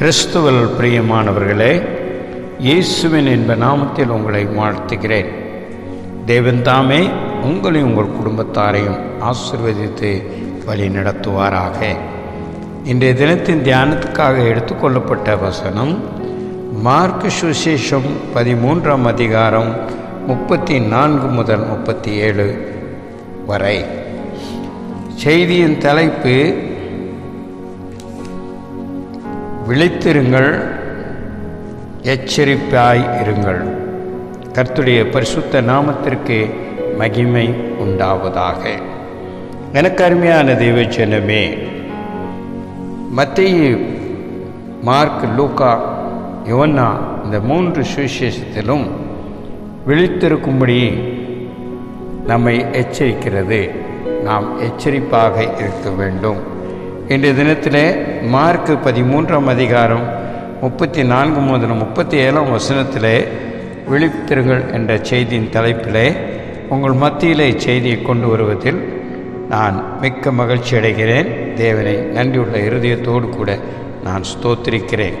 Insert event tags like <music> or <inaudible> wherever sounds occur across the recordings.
கிறிஸ்துவல் பிரியமானவர்களே இயேசுவின் என்ப நாமத்தில் உங்களை வாழ்த்துகிறேன். தேவன் தாமே உங்களையும் உங்கள் குடும்பத்தாரையும் ஆசிர்வதித்து வழி நடத்துவாராக. இன்றைய தினத்தின் தியானத்துக்காக எடுத்துக்கொள்ளப்பட்ட வசனம் மார்க் சுசேஷம் பதிமூன்றாம் அதிகாரம் முப்பத்தி நான்கு முதல் முப்பத்தி ஏழு வரை. செய்தியின் தலைப்பு விழித்திருங்கள் எச்சரிப்பாய் இருங்கள். கர்த்துடைய பரிசுத்த நாமத்திற்கு மகிமை உண்டாவதாக. எனக்கு அருமையான தெய்வச்சனமே மத்திய மார்க் லூக்கா யுவன்னா இந்த மூன்று சுவிசேஷத்திலும் விழித்திருக்கும்படி நம்மை எச்சரிக்கிறது. நாம் எச்சரிப்பாக இருக்க வேண்டும். இன்றைய தினத்தில் மார்க்கு பதிமூன்றாம் அதிகாரம் முப்பத்தி நான்கு முதல் முப்பத்தி ஏழாம் வசனத்தில் விழித்திருங்கள் என்ற செய்தியின் தலைப்பிலே உங்கள் மத்தியில் செய்தியை கொண்டு வருவதில் நான் மிக்க மகிழ்ச்சி அடைகிறேன். தேவனை நன்றியுள்ள இருதயத்தோடு கூட நான் ஸ்தோத்திரிக்கிறேன்.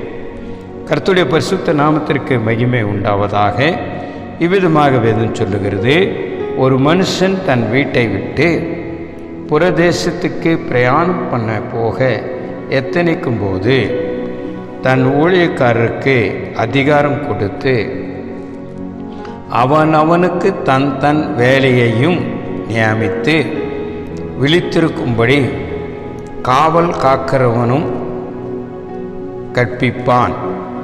கர்த்துடைய பரிசுத்த நாமத்திற்கு மகிமை உண்டாவதாக இவ்விதமாக வேதம் சொல்லுகிறது. ஒரு மனுஷன் தன் வீட்டை விட்டு புறதேசத்துக்கு பிரயாணம் பண்ண போக எத்தனைக்கும் போது தன் ஊழியக்காரருக்கு அதிகாரம் கொடுத்து அவன் அவனுக்கு தன் தன் வேலையையும் நியமித்து விழித்திருக்கும்படி காவல் காக்கிறவனும் கற்பிப்பான்.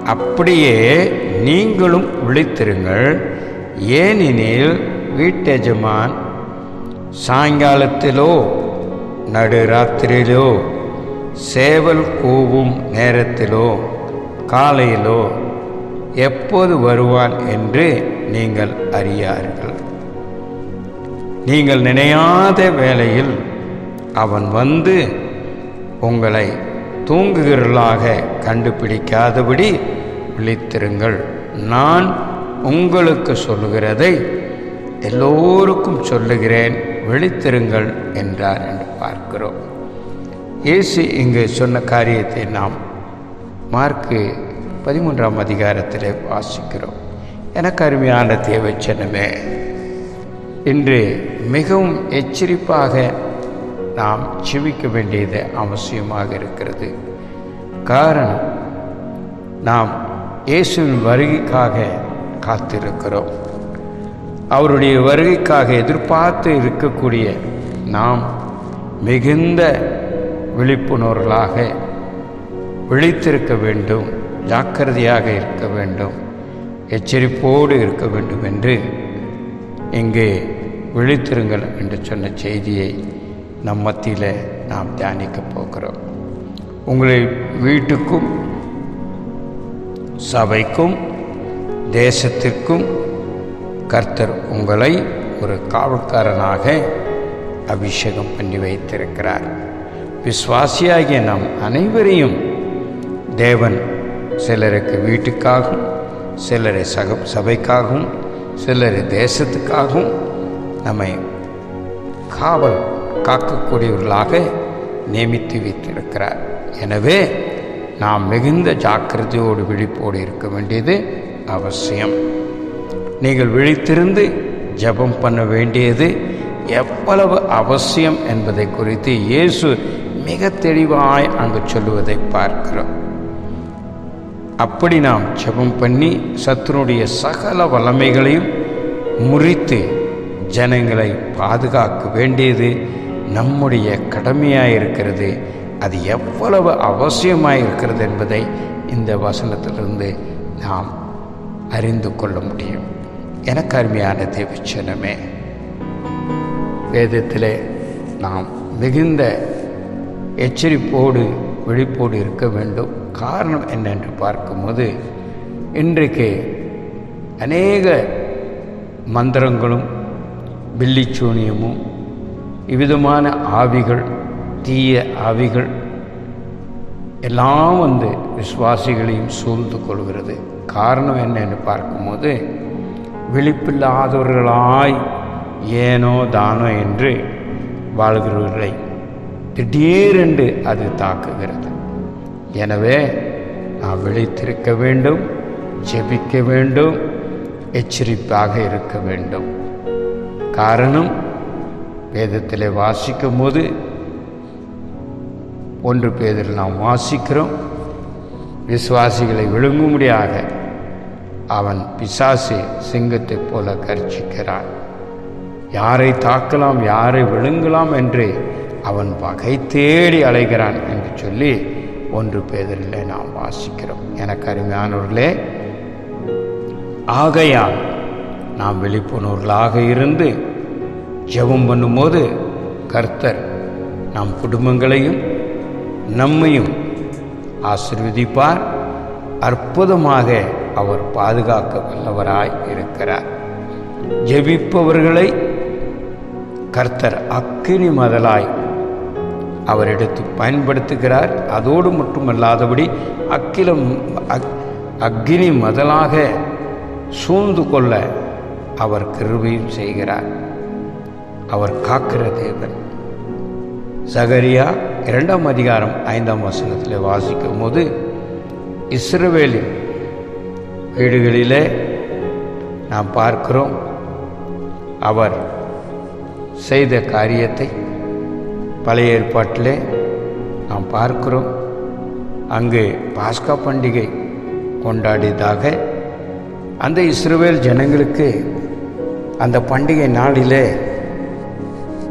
அப்படியே நீங்களும் விழித்திருங்கள். ஏனெனில் வீட்டெஜமான் சாயங்காலத்திலோ நடுராத்திரியிலோ சேவல் கூவும் நேரத்திலோ காலையிலோ எப்போது வருவான் என்று நீங்கள் அறியார்கள். நீங்கள் நினையாத வேளையில் அவன் வந்து உங்களை தூங்குகிறளாக கண்டுபிடிக்காதபடி விழித்திருங்கள். நான் உங்களுக்கு சொல்லுகிறதை எல்லோருக்கும் சொல்லுகிறேன். விழித்திருங்கள் என்றார். என்று பார்க்கிறோம். இயேசு இங்கு சொன்ன காரியத்தை நாம் மார்க்கு பதிமூன்றாம் அதிகாரத்தில் வாசிக்கிறோம். எனக்கு அருமையான தேவச்சனமே இன்று மிகவும் எச்சரிப்பாக நாம் செவிக்க வேண்டியது அவசியமாக இருக்கிறது. காரணம் நாம் இயேசுவின் வருகைக்காக காத்திருக்கிறோம். அவருடைய வருகைக்காக எதிர்பார்த்து இருக்கக்கூடிய நாம் மிகுந்த விழிப்புணர்வுகளாக விழித்திருக்க வேண்டும் ஜாக்கிரதையாக இருக்க வேண்டும் எச்சரிப்போடு இருக்க வேண்டும் என்று இங்கே விழித்திருங்கள் என்று சொன்ன செய்தியை நம் மத்தியில் நாம் தியானிக்கப் போகிறோம். உங்களை வீட்டுக்கும் சபைக்கும் தேசத்திற்கும் கர்த்தர் உங்களை ஒரு காவல்காரனாக அபிஷேகம் பண்ணி வைத்திருக்கிறார். விஸ்வாசியாகிய நாம் அனைவரையும் தேவன் சிலருக்கு வீட்டுக்காகவும் சிலரை சக சபைக்காகவும் சிலரை தேசத்துக்காகவும் நம்மை காவல் காக்கக்கூடியவர்களாக நியமித்து வைத்திருக்கிறார். எனவே நாம் மிகுந்த ஜாக்கிரதையோடு விழிப்போடு இருக்க வேண்டியது அவசியம். நீங்கள் விழித்திருந்து ஜெபம் பண்ண வேண்டியது எவ்வளவு அவசியம் என்பதை குறித்து இயேசு மிக தெளிவாய் அங்கு சொல்லுவதை பார்க்கிறோம். அப்படி நாம் ஜெபம் பண்ணி சத்துனுடைய சகல வல்லமைகளையும் முறித்து ஜனங்களை பாதுகாக்க வேண்டியது நம்முடைய கடமையாக இருக்கிறது. அது எவ்வளவு அவசியமாக இருக்கிறது என்பதை இந்த வசனத்திலிருந்து நாம் அறிந்து கொள்ள முடியும். எனக்கு அருமையான தேவச்சனமே வேதத்திலே நாம் மிகுந்த எச்சரிப்போடு விழிப்போடு இருக்க வேண்டும். காரணம் என்னென்று பார்க்கும்போது இன்றைக்கு அநேக மந்திரங்களும் பில்லிச்சூனியமும் இவ்விதமான ஆவிகள் தீய ஆவிகள் எல்லாம் வந்து விசுவாசிகளையும் சூழ்ந்து கொள்கிறது. காரணம் என்னன்னு பார்க்கும்போது விழிப்பில்லாதவர்களாய் ஏனோ தானோ என்று வாழ்கிறவர்களை திடீரென்று அது தாக்குகிறது. எனவே நாம் விழித்திருக்க வேண்டும் ஜெபிக்க வேண்டும் எச்சரிப்பாக இருக்க வேண்டும். காரணம் வேதத்தில் வாசிக்கும் போது ஒன்று பேதில் நாம் வாசிக்கிறோம் விசுவாசிகளை விழுங்கும்படியாக அவன் பிசாசு சிங்கத்தைப் போல கர்ச்சிக்கிறான் யாரை தாக்கலாம் யாரை விழுங்கலாம் என்று அவன் பகை தேடி அலைகிறான் என்று சொல்லி ஒன்று பேதரில் நாம் வாசிக்கிறோம். எனக்கு அருமையானவர்களே ஆகையால் நாம் விழிப்புணர்வுகளாக இருந்து ஜெபம் பண்ணும்போது கர்த்தர் நம் குடும்பங்களையும் நம்மையும் ஆசிர்வதிப்பார். அற்புதமாக அவர் பாதுகாக்க வல்லவராய் இருக்கிறார். ஜெபிப்பவர்களை கர்த்தர் அக்கினி மதலாய் அவர் எடுத்து பயன்படுத்துகிறார். அதோடு மட்டுமல்லாதபடி அக்கிலம் அக் அக்னி மதலாக சூழ்ந்து கொள்ள அவர் கிருபையும் செய்கிறார். அவர் காக்கிற தேவன். சகரியா இரண்டாம் அதிகாரம் ஐந்தாம் வசனத்தில் வாசிக்கும் போது இஸ்ரவேலின் வீடுகளிலே நாம் பார்க்கிறோம் அவர் செய்த காரியத்தை பழைய ஏற்பாட்டிலே நாம் பார்க்கிறோம். அங்கு பாஸ்கா பண்டிகை கொண்டாடியதாக அந்த இஸ்ரவேல் ஜனங்களுக்கு அந்த பண்டிகை நாளிலே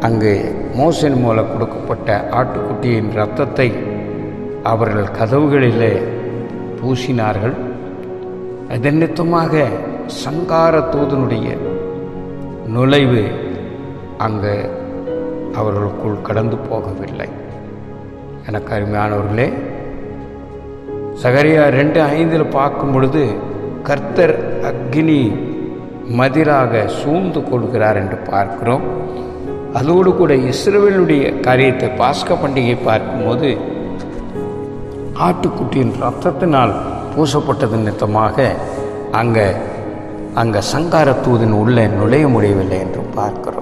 அங்கு மோசன் மூலம் கொடுக்கப்பட்ட ஆட்டுக்குட்டியின் இரத்தத்தை அவர்கள் கதவுகளிலே பூசினார்கள். அதன் நிமித்தமாக சங்கார தூதனுடைய நுழைவு அங்கு அவர்களுக்குள் கடந்து போகவில்லை. எனக்கு அருமையானவர்களே சகரியா ரெண்டு ஐந்தில் பார்க்கும் பொழுது கர்த்தர் அக்னி மதிராக சூழ்ந்து கொள்கிறார் என்று பார்க்கிறோம். அதோடு கூட இஸ்ரவேலுடைய காரியத்தை பாஸ்க பண்டிகை பார்க்கும்போது ஆட்டுக்குட்டியின் ரத்தத்தினால் பூசப்பட்டது நிமித்தமாக அங்கே அங்கே சங்கார தூதின் உள்ளே நுழைய முடியவில்லை என்று பார்க்கிறோம்.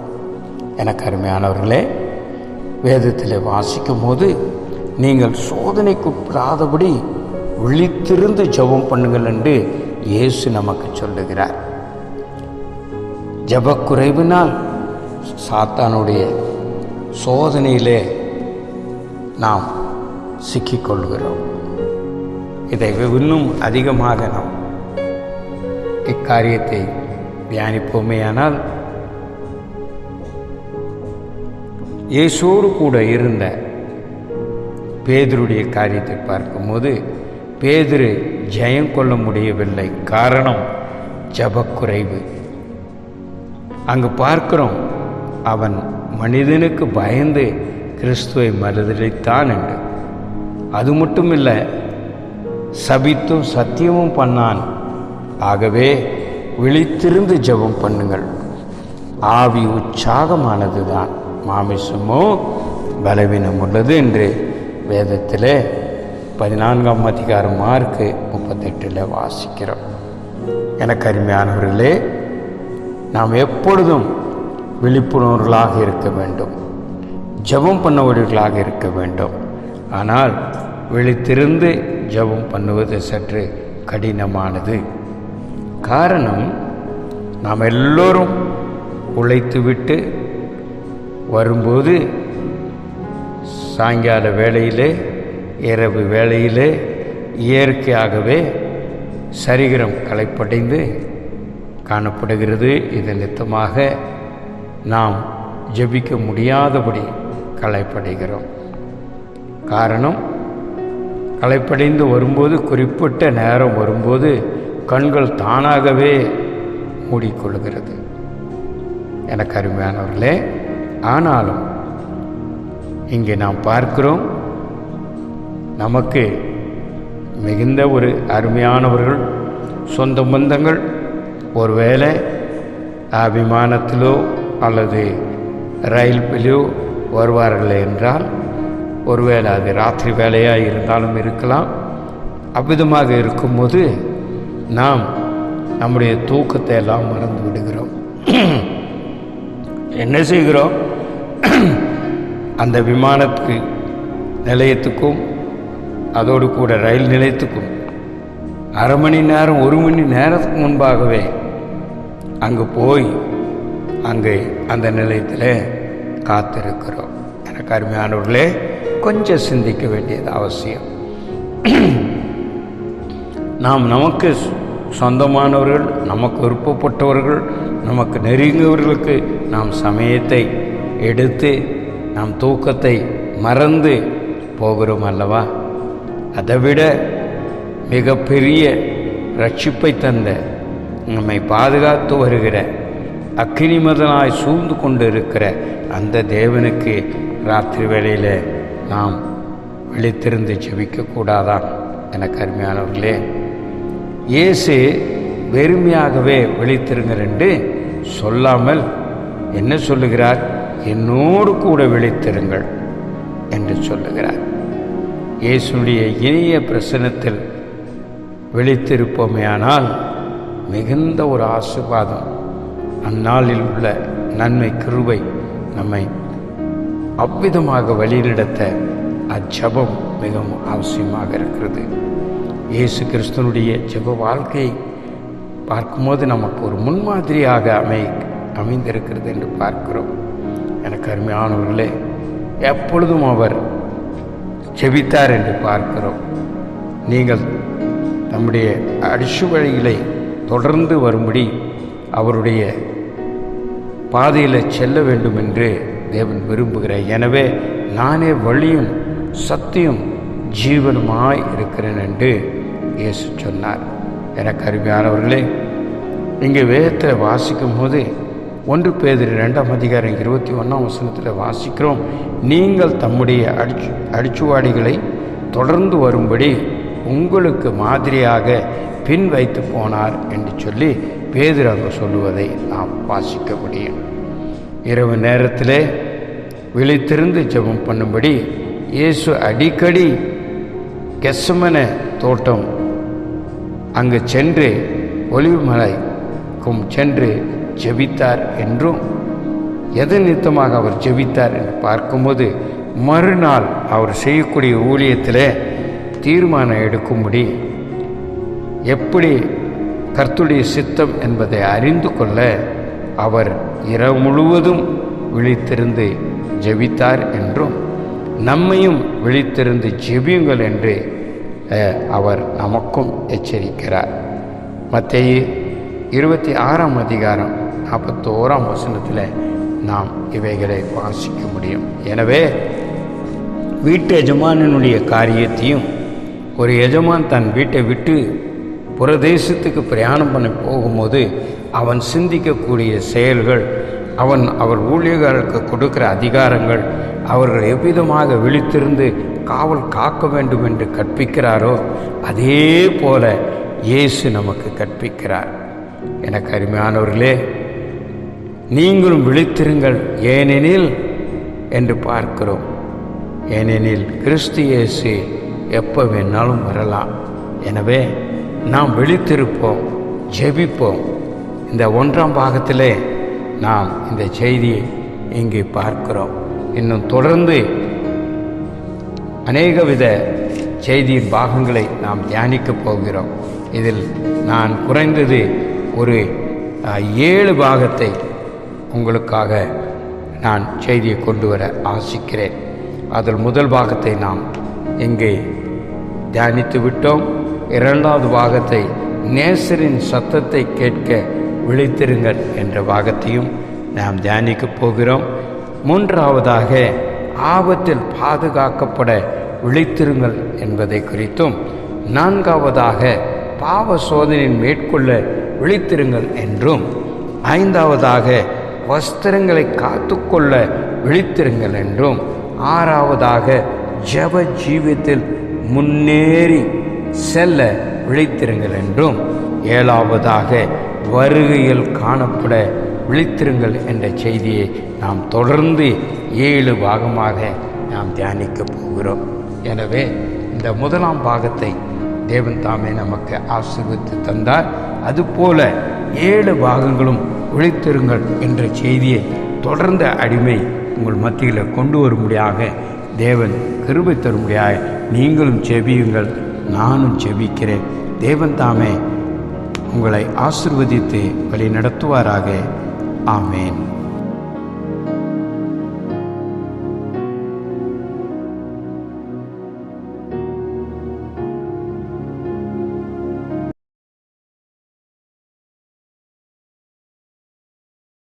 எனக்கு அருமையானவர்களே வேதத்தில் வாசிக்கும் போது நீங்கள் சோதனைக்குட்படாதபடி விழித்திருந்து ஜெபம் பண்ணுங்கள் என்று இயேசு நமக்கு சொல்லுகிறார். ஜபக்குறைவினால் சாத்தானுடைய சோதனையிலே நாம் சிக்கிக்கொள்கிறோம். இதை இன்னும் அதிகமாக நாம் இக்காரியத்தை தியானிப்போமேயானால் இயேசோடு கூட இருந்த பேதருடைய காரியத்தை பார்க்கும்போது பேதிரு ஜெயம் கொள்ள முடியவில்லை. காரணம் ஜபக்குறைவு. அங்கு பார்க்கிறோம் அவன் மனிதனுக்கு பயந்து கிறிஸ்துவை மறுதளித்தான் என்று. அது மட்டும் இல்லை சபித்தும் சத்தியமும் பண்ணான். ஆகவே விழித்திருந்து ஜெபம் பண்ணுங்கள். ஆவி உற்சாகமானது தான் மாமிசமோ பலவீனம் உள்ளது என்று வேதத்தில் பதினான்காம் அதிகாரம் மார்க்கு முப்பத்தெட்டில் வாசிக்கிறோம். எனக்கு அருமையானவர்களே நாம் எப்பொழுதும் விழிப்புணர்வுகளாக இருக்க வேண்டும். ஜெபம் பண்ணவர்களாக இருக்க வேண்டும். ஆனால் விழித்திருந்து ஜெபம் பண்ணுவது சற்று கடினமானது. காரணம் நாம் எல்லோரும் உழைத்துவிட்டு வரும்போது சாயங்கால வேளையிலே இரவு வேளையிலே இயற்கையாகவே சரீரம் களைப்படைந்து காணப்படுகிறது. இதன் நித்தமாக நாம் ஜெபிக்க முடியாதபடி களைப்படைகிறோம். காரணம் களைப்படைந்து வரும்போது குறிப்பிட்ட நேரம் வரும்போது கண்கள் தானாகவே மூடிக்கொள்கிறது. எனக்கு அருமையானவர்களே ஆனாலும் இங்கே நாம் பார்க்கிறோம் நமக்கு மிகுந்த ஒரு அருமையானவர்கள் சொந்த பந்தங்கள் ஒருவேளை அபிமானத்திலோ அல்லது ரயில்பிலோ வருவார்கள் என்றால் ஒருவேளை அது ராத்திரி வேலையாக இருந்தாலும் இருக்கலாம். அவ்விதமாக இருக்கும்போது நாம் நம்முடைய தூக்கத்தை எல்லாம் மறந்து விடுகிறோம். <clears throat> என்ன செய்கிறோம்? <clears throat> அந்த விமானத்துக்கு நிலையத்துக்கும் அதோடு கூட ரயில் நிலையத்துக்கும் அரை மணி நேரம் ஒரு மணி நேரத்துக்கு முன்பாகவே அங்கே போய் அங்கே அந்த நிலையத்தில் காத்திருக்கிறோம். எனக்கு அருமையானவர்களே கொஞ்சம் சிந்திக்க வேண்டியது அவசியம். <clears throat> நாம் நமக்கு சொந்தமானவர்கள் நமக்கு விருப்பப்பட்டவர்கள் நமக்கு நெருங்கியவர்களுக்கு நாம் சமயத்தை எடுத்து நாம் தூக்கத்தை மறந்து போகிறோம் அல்லவா? அதைவிட மிகப்பெரிய ரட்சிப்பை தந்த நம்மை பாதுகாத்து வருகிற அக்னிமதனாய் சூழ்ந்து கொண்டு இருக்கிற அந்த தேவனுக்கு ராத்திரி வேளையில் நாம் விழித்திருந்து ஜெபிக்கக்கூடாதான் எனக்கு கருமையானவர்களே இயேசு வெறுமையாகவே விழித்திருங்க என்று சொல்லாமல் என்ன சொல்லுகிறார்? என்னோடு கூட விழித்திருங்கள் என்று சொல்லுகிறார். இயேசுடைய இனிய பிரசனத்தில் விழித்திருப்போமேயானால் மிகுந்த ஒரு ஆசிர்வாதம் அந்நாளில் உள்ள நன்மை கிருவை நம்மை அவ்விதமாக வழிநடத்த அச்சபம் மிகவும் அவசியமாக இருக்கிறது. இயேசு கிறிஸ்தனுடைய ஜெப வாழ்க்கையை பார்க்கும்போது நமக்கு ஒரு முன்மாதிரியாக அமை அமைந்திருக்கிறது என்று பார்க்கிறோம். எனக்கு அருமையானவர்களே எப்பொழுதும் அவர் ஜெபித்தார் என்று பார்க்கிறோம். நீங்கள் நம்முடைய அடிசு வழிகளை தொடர்ந்து வரும்படி அவருடைய பாதையில் செல்ல வேண்டும் என்று தேவன் விரும்புகிறார். எனவே நானே வழியும் சத்தியம் ஜீவனுமாய் இருக்கிறேன் என்று இயேசு சொன்னார். எனக்கு அருமையானவர்களே இங்கே வேதத்தில் வாசிக்கும் போது ஒன்று பேதிரி ரெண்டாம் அதிகாரம் இருபத்தி ஒன்றாம் வசனத்தில் வாசிக்கிறோம். நீங்கள் தம்முடைய அடிச்சு அடிச்சுவாடிகளை தொடர்ந்து வரும்படி உங்களுக்கு மாதிரியாக பின் வைத்து போனார் என்று சொல்லி பேதர் அவர் சொல்லுவதை நாம் வாசிக்க முடியும் இரவு நேரத்தில் விழித்திருந்து ஜெபம் பண்ணும்படி இயேசு அடிக்கடி கெசமன தோட்டம் அங்கு சென்று ஒளிவுமலைக்கும் சென்று ஜெபித்தார் என்றும் எதன் நித்தமாக அவர் ஜெபித்தார் என்று பார்க்கும்போது மறுநாள் அவர் செய்யக்கூடிய ஊழியத்தில் தீர்மானம் எடுக்கும்படி எப்படி கர்த்துடைய சித்தம் என்பதை அறிந்து கொள்ள அவர் இரவு முழுவதும் விழித்திருந்து ஜெபித்தார் என்றும் நம்மையும் விழித்திருந்து ஜெபியுங்கள் என்று அவர் நமக்கும் எச்சரிக்கிறார். மத்திய இருபத்தி ஆறாம் அதிகாரம் நாற்பத்தோராம் வசனத்தில் நாம் இவைகளை வாசிக்க முடியும். எனவே வீட்டு எஜமானனுடைய காரியத்தையும் ஒரு எஜமான் தன் வீட்டை விட்டு புறதேசத்துக்கு பிரயாணம் பண்ணி போகும்போது அவன் சிந்திக்கக்கூடிய செயல்கள் அவன் அவர் ஊழியர்களுக்கு கொடுக்கிற அதிகாரங்கள் அவர்கள் எவ்விதமாக விழித்திருந்து காவல் காக்க வேண்டும் என்று கற்பிக்கிறாரோ அதே போல இயேசு நமக்கு கற்பிக்கிறார். எனக்கு அருமையானவர்களே நீங்களும் விழித்திருங்கள். ஏனெனில் என்று பார்க்கிறோம். ஏனெனில் கிறிஸ்து இயேசு எப்போ வேணாலும் வரலாம். எனவே நாம் விழித்திருப்போம் ஜெபிப்போம். இந்த ஒன்றாம் பாகத்திலே நாம் இந்த செய்தியை இங்கே பார்க்கிறோம். இன்னும் தொடர்ந்து அநேக வித செய்தியின் பாகங்களை நாம் தியானிக்கப் போகிறோம். இதில் நான் குறைந்தது ஒரு ஏழு பாகத்தை உங்களுக்காக நான் செய்தியை கொண்டு வர ஆசிக்கிறேன். அதில் முதல் பாகத்தை நாம் இங்கே தியானித்து விட்டோம். இரண்டாவது பாகத்தை நேசரின் சத்தத்தை கேட்க விழித்திருங்கள் என்ற பாகத்தையும் நாம் தியானிக்கப் போகிறோம். மூன்றாவதாக ஆபத்தில் பாதுகாக்கப்பட விழித்திருங்கள் என்பதை குறித்தும் நான்காவதாக பாவ சோதனையின் மேற்கொள்ள விழித்திருங்கள் என்றும் ஐந்தாவதாக வஸ்திரங்களை காத்துக்கொள்ள விழித்திருங்கள் என்றும் ஆறாவதாக ஜப ஜீவியத்தில் முன்னேறி செல்ல விழித்திருங்கள் என்றும் ஏழாவதாக வருகையில் காணப்பட விழித்திருங்கள் என்ற செய்தியை நாம் தொடர்ந்து ஏழு பாகமாக நாம் தியானிக்க போகிறோம். எனவே இந்த முதலாம் பாகத்தை தேவன் தாமே நமக்கு ஆசிர்வித்து தந்தார். அதுபோல ஏழு பாகங்களும் விழித்திருங்கள் என்ற செய்தியை தொடர்ந்த அடிமை உங்கள் மத்தியில் கொண்டு வரும்படியாக தேவன் கிருபை தரும்படியாக நீங்களும் செபியுங்கள் நானும் செபிக்கிறேன். தேவன் தாமே உங்களை ஆசிர்வதித்து வழி நடத்துவாராக ஆமேன்.